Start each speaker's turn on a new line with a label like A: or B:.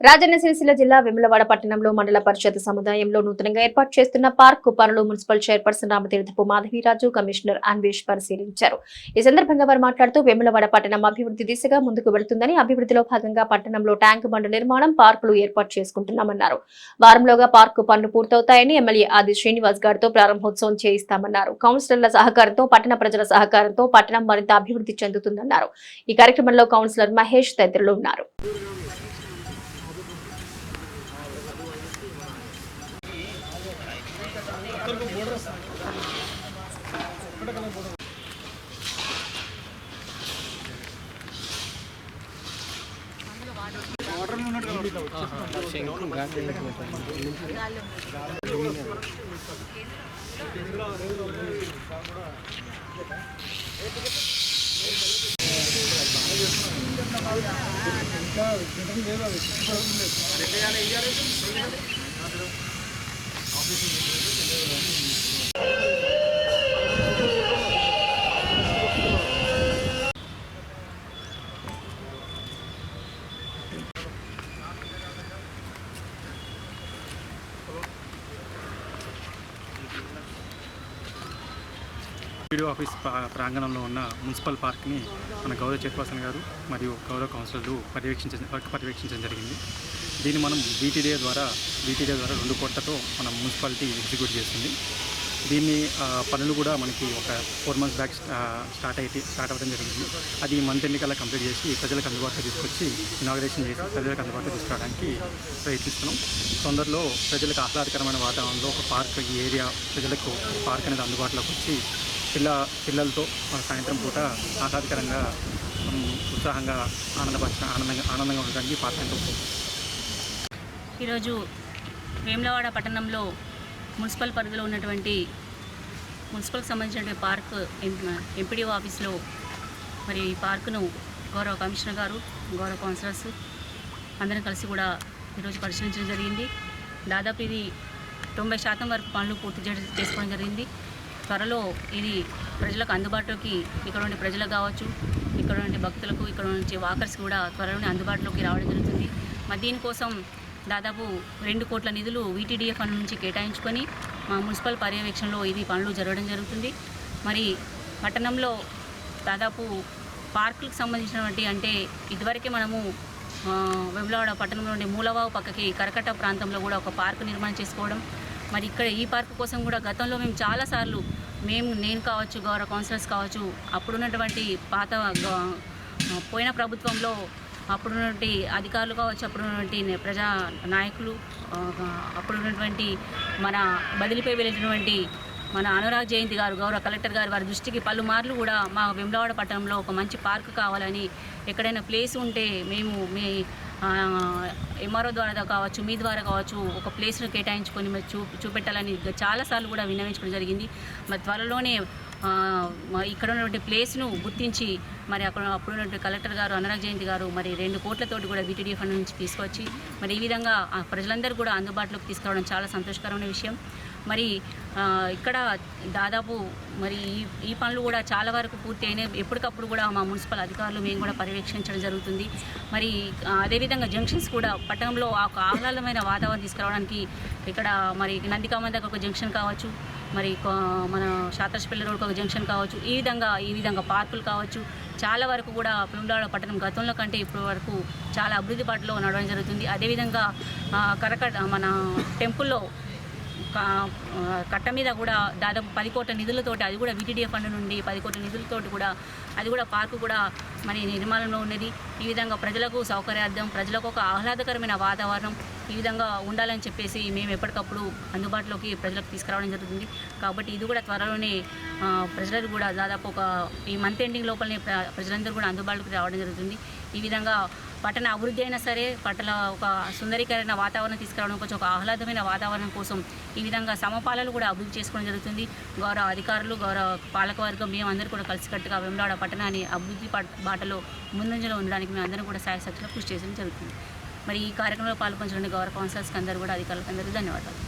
A: రాజన్న సిరిసిల్ల జిల్లా వెములవాడ పట్టణంలో మండల పరిషత్ సముదాయంలో నూతనంగా ఏర్పాటు చేస్తున్న పార్కు పనులు municipal chairperson Ramatheerthapu Madhaviraju commissioner Anvesh పరిశీలించారు. ఈ సందర్భంగా వారు మాట్లాడుతూ వెములవాడ పట్టణం అభివృద్ధి దిశగా ముందుకు వెళుతుందని అభివృద్ధిలో భాగంగా పట్టణంలో ట్యాంక్ బండ్ నిర్మాణం పార్కులు ఏర్పాటు చేసుకుంటున్నామన్నారు. వారంలోగా పార్కు పనులు పూర్తవుతాయని ఎమ్మెల్యే ఆది శ్రీనివాస్ గారితో ప్రారంభోత్సవం చేయిస్తామన్నారు. కౌన్సిలర్ల సహకారంతో పట్టణ ప్రజల సహకారంతో పట్టణం మరింత అభివృద్ధి చెందుతుందన్నారు. ఈ కార్యక్రమంలో కౌన్సిలర్ మహేష్ తదితరులు ఉన్నారు.
B: ఆఫీసు వీడియో ఆఫీస్ ప్రాంగణంలో ఉన్న మున్సిపల్ పార్క్ని మన గౌరవ చైర్పర్సన్ గారు మరియు గౌరవ కౌన్సిలర్లు పర్యవేక్షించ పర్యవేక్షించడం జరిగింది. దీన్ని మనం వీటీడీ ద్వారా వీటీడీ ద్వారా రెండు కోట్లతో మనం మున్సిపాలిటీ ఎగ్జిక్యూట్ చేస్తుంది దీన్ని పనులు కూడా మనకి ఒక ఫోర్ మంత్స్ బ్యాక్ స్టార్ట్ అయితే స్టార్ట్ అవ్వడం జరిగింది. అది మంత్ ఎన్నికల కంప్లీట్ చేసి ప్రజలకు అందుబాటులో తీసుకొచ్చి ఇనాగ్రేషన్ చేసి ప్రజలకు అందుబాటులో తీసుకురావడానికి ప్రయత్నిస్తున్నాం. తొందరలో ప్రజలకు ఆహ్లాదకరమైన వాతావరణంలో ఒక పార్క్ ఈ ఏరియా ప్రజలకు పార్క్ అనేది అందుబాటులోకి వచ్చి పిల్ల పిల్లలతో సాయంత్రం పూట ఆహ్లాదకరంగా ఉత్సాహంగా ఆనందపరచ ఆనందంగా ఆనందంగా ఉండడానికి ఈ
C: ఈరోజు వేములవాడ పట్టణంలో మున్సిపల్ పరిధిలో ఉన్నటువంటి మున్సిపల్కి సంబంధించినటువంటి పార్క్ ఎంపీడీఓ ఆఫీస్లో మరి ఈ పార్కును గౌరవ కమిషనర్ గారు గౌరవ కౌన్సిలర్స్ అందరం కలిసి కూడా ఈరోజు పరిశీలించడం జరిగింది. దాదాపు ఇది తొంభై శాతం వరకు పనులు పూర్తి చేసుకోవడం జరిగింది. త్వరలో ఇది ప్రజలకు అందుబాటులోకి ఇక్కడ ఉండే ప్రజలకు కావచ్చు ఇక్కడ ఉండే భక్తులకు ఇక్కడ నుంచి వాకర్స్ కూడా త్వరలోనే అందుబాటులోకి రావడం జరుగుతుంది. మరి దీనికోసం దాదాపు రెండు కోట్ల నిధులు వీటీడీఏ ఫండ్ నుంచి కేటాయించుకొని మా మున్సిపల్ పర్యవేక్షణలో ఇది పనులు జరగడం జరుగుతుంది. మరి పట్టణంలో దాదాపు పార్కులకు సంబంధించినటువంటి అంటే ఇదివరకే మనము ఆ, పట్టణంలోని మూలవావు పక్కకి కరకట్ట ప్రాంతంలో కూడా ఒక పార్కు నిర్మాణం చేసుకోవడం మరి ఇక్కడ ఈ పార్కు కోసం కూడా గతంలో మేము చాలాసార్లు మేము నేను కావచ్చు గౌరవ కౌన్సిలర్స్ కావచ్చు అప్పుడున్నటువంటి పాత గ- పోయిన ప్రభుత్వంలో అప్పుడున్నటువంటి అధికారులు కావచ్చు అప్పుడున్నటువంటి ప్రజా నాయకులు అప్పుడున్నటువంటి మన బదిలీపై వెళ్ళినటువంటి మన అనురాగ్ జయంతి గారు గౌరవ కలెక్టర్ గారు వారి దృష్టికి పలుమార్లు కూడా మా వెమ్లవాడ పట్టణంలో ఒక మంచి పార్క్ కావాలని ఎక్కడైనా ప్లేస్ ఉంటే మేము మీ ఎంఆర్ఓ ద్వారా కావచ్చు మీ ద్వారా కావచ్చు ఒక ప్లేస్ను కేటాయించుకొని మరి చూ చూపెట్టాలని చాలాసార్లు కూడా విన్నవించడం జరిగింది. మరి త్వరలోనే ఇక్కడ ఉన్నటువంటి ప్లేస్ను గుర్తించి మరి అక్కడ అప్పుడు ఉన్నటువంటి కలెక్టర్ గారు అనురాగ్ జయంతి గారు మరి రెండు కోట్లతోటి కూడా బీటీడీ ఫండ్ నుంచి తీసుకొచ్చి మరి ఈ విధంగా ప్రజలందరూ కూడా అందుబాటులోకి తీసుకురావడం చాలా సంతోషకరమైన విషయం. మరి ఇక్కడ దాదాపు మరి ఈ ఈ పనులు కూడా చాలా వరకు పూర్తి అయినాయి. ఎప్పటికప్పుడు కూడా మా మున్సిపల్ అధికారులు మేము కూడా పర్యవేక్షించడం జరుగుతుంది. మరి ఆ, అదేవిధంగా జంక్షన్స్ కూడా పట్టణంలో ఒక ఆహ్లాదమైన వాతావరణం తీసుకురావడానికి ఇక్కడ మరి నందికామ దగ్గర ఒక జంక్షన్ కావచ్చు మరి మన శాతర్షపల్లి రోడ్ ఒక జంక్షన్ కావచ్చు ఈ విధంగా ఈ విధంగా పార్కులు కావచ్చు. చాలా వరకు కూడా పిల్లల పట్టణం గతంలో కంటే ఇప్పటి వరకు చాలా అభివృద్ధి పాటలో నడవడం జరుగుతుంది. అదేవిధంగా కరకట మన టెంపుల్లో కట్ట మీద కూడా దాదాపు పది కోట్ల నిధులతోటి అది కూడా విటిడిఏ ఫండ్ నుండి పది కోట్ల నిధులతోటి కూడా అది కూడా పార్కు కూడా మరి నిర్మాణంలో ఉన్నది. ఈ విధంగా ప్రజలకు సౌకర్యార్థం ప్రజలకు ఒక ఆహ్లాదకరమైన వాతావరణం ఈ విధంగా ఉండాలని చెప్పేసి మేము ఎప్పటికప్పుడు అందుబాటులోకి ప్రజలకు తీసుకురావడం జరుగుతుంది. కాబట్టి ఇది కూడా త్వరలోనే ప్రజలకు కూడా దాదాపు ఒక ఈ మంత్ ఎండింగ్ లోపలనే ప్ర- ప్రజలందరూ కూడా అందుబాటులోకి రావడం జరుగుతుంది. ఈ విధంగా పట్టణ అభివృద్ధి అయినా సరే పట్టణ ఒక సుందరీకరణ వాతావరణం తీసుకురావడం కోసం ఒక ఆహ్లాదమైన వాతావరణం కోసం ఈ విధంగా సమపాలలు కూడా అభివృద్ధి చేసుకోవడం జరుగుతుంది. గౌరవ అధికారులు గౌరవ పాలకవర్గం మేము అందరూ కూడా కలిసికట్టుగా వెంబడాడ పట్టణాన్ని అభివృద్ధి బాటలో ముందంజలో ఉండడానికి మేము అందరం కూడా సాయశక్తిలో కృషి చేయడం జరుగుతుంది. మరి ఈ కార్యక్రమంలో పాల్పంచడానికి గౌరవ కౌన్సిలర్స్కి అందరూ కూడా అధికారులకు అందరూ ధన్యవాదాలు.